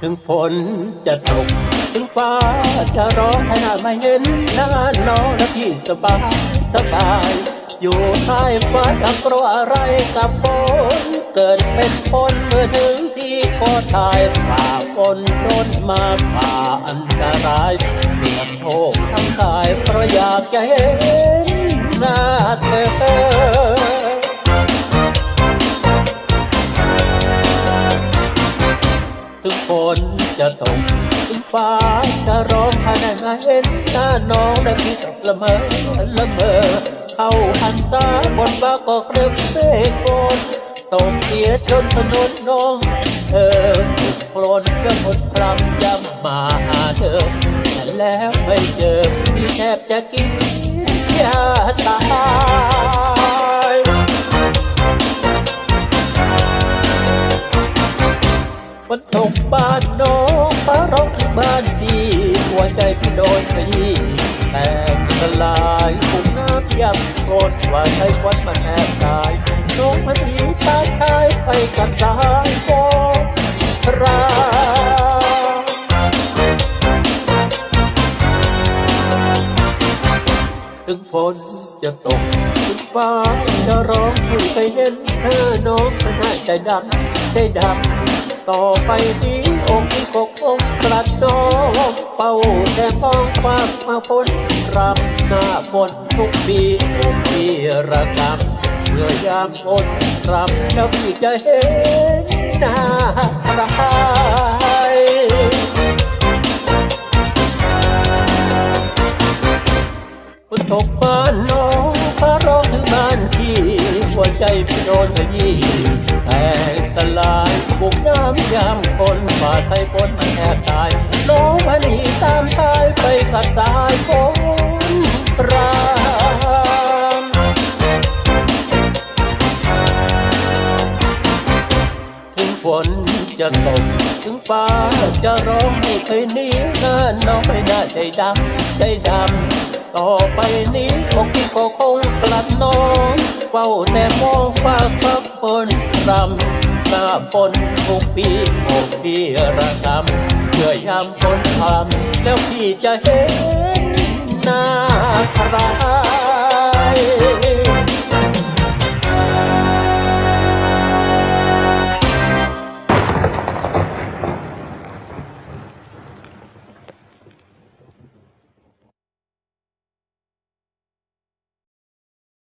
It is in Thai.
ถึงฝนจะตก ถึงฟ้าจะร้องให้หน้าไม่เห็นหน้าน้องและพี่สบาย สบาย อยู่ใต้ฟ้าจะกลัวอะไรกับฝนเกิดเป็นคนเมื่อถึงที่ก็ถ่ายภา ฝนโดนมาฝ่าอันตรายเปียกโชกทั้งกายเพราะอยากจะเห็นหน้าเธอถึงฝนจะตกถึงฟ้าจะร้องให้ได้มาเห็นหน้าน้องและพี่ตกละเมอละเมอเข้าหันซ้ายบนบ้าก็เคลิบเสกโกนตก สียจนถนนน้องเธอถูกโคลนก็หมดพรำยำมาหาเธอแต่แล้วไม่เจอพี่แทบจะกินยาตายฝนตกบ้านน้องฟ้าร้องที่บ้านพี่หัวใจพี่โดนขยี้แต่สลาย คุ้งน้ำยังโกรธว่าใช้ควันมาแทบตายน้องมันหนีตายตายไปกับสายฝนราถึงฝนจะตกถึงฟ้าจะร้องให้ไปเห็นเธอน้องมันน่าใจดำใจดำต่อไปนี้ องค์กกองค์กลัดน้องเป้าแต่มองฟากมาฝนรับหน้าฝนทุกปีทุกปีระกำเมื่อยามฝนรับแล้วพี่จะเห็นหน้าใครฝนตกบ้านน้องฟ้าร้องถึงบ้านพี่หัวใจพี่โดนขยี้แต่ บุกน้ำยามคนฝ่าใส่ฝนมันแทบตาย น้องมาหนีตามทายไปขัดสายฝนรามถึงฝนจะตกถึงฟ้าจะร้องให้เคยหนี้น้าน้องไม่น่าใจดำใจดำต่อไปนี้อกพี่ก็คงกลัดน้องเฝ้าแต่มองฟ้าฟักฝนรำ น้าฝนทุกปีอกพี่ระทำเมื่อยามฝนทำแล้วพี่จะเห็นหน้าใคร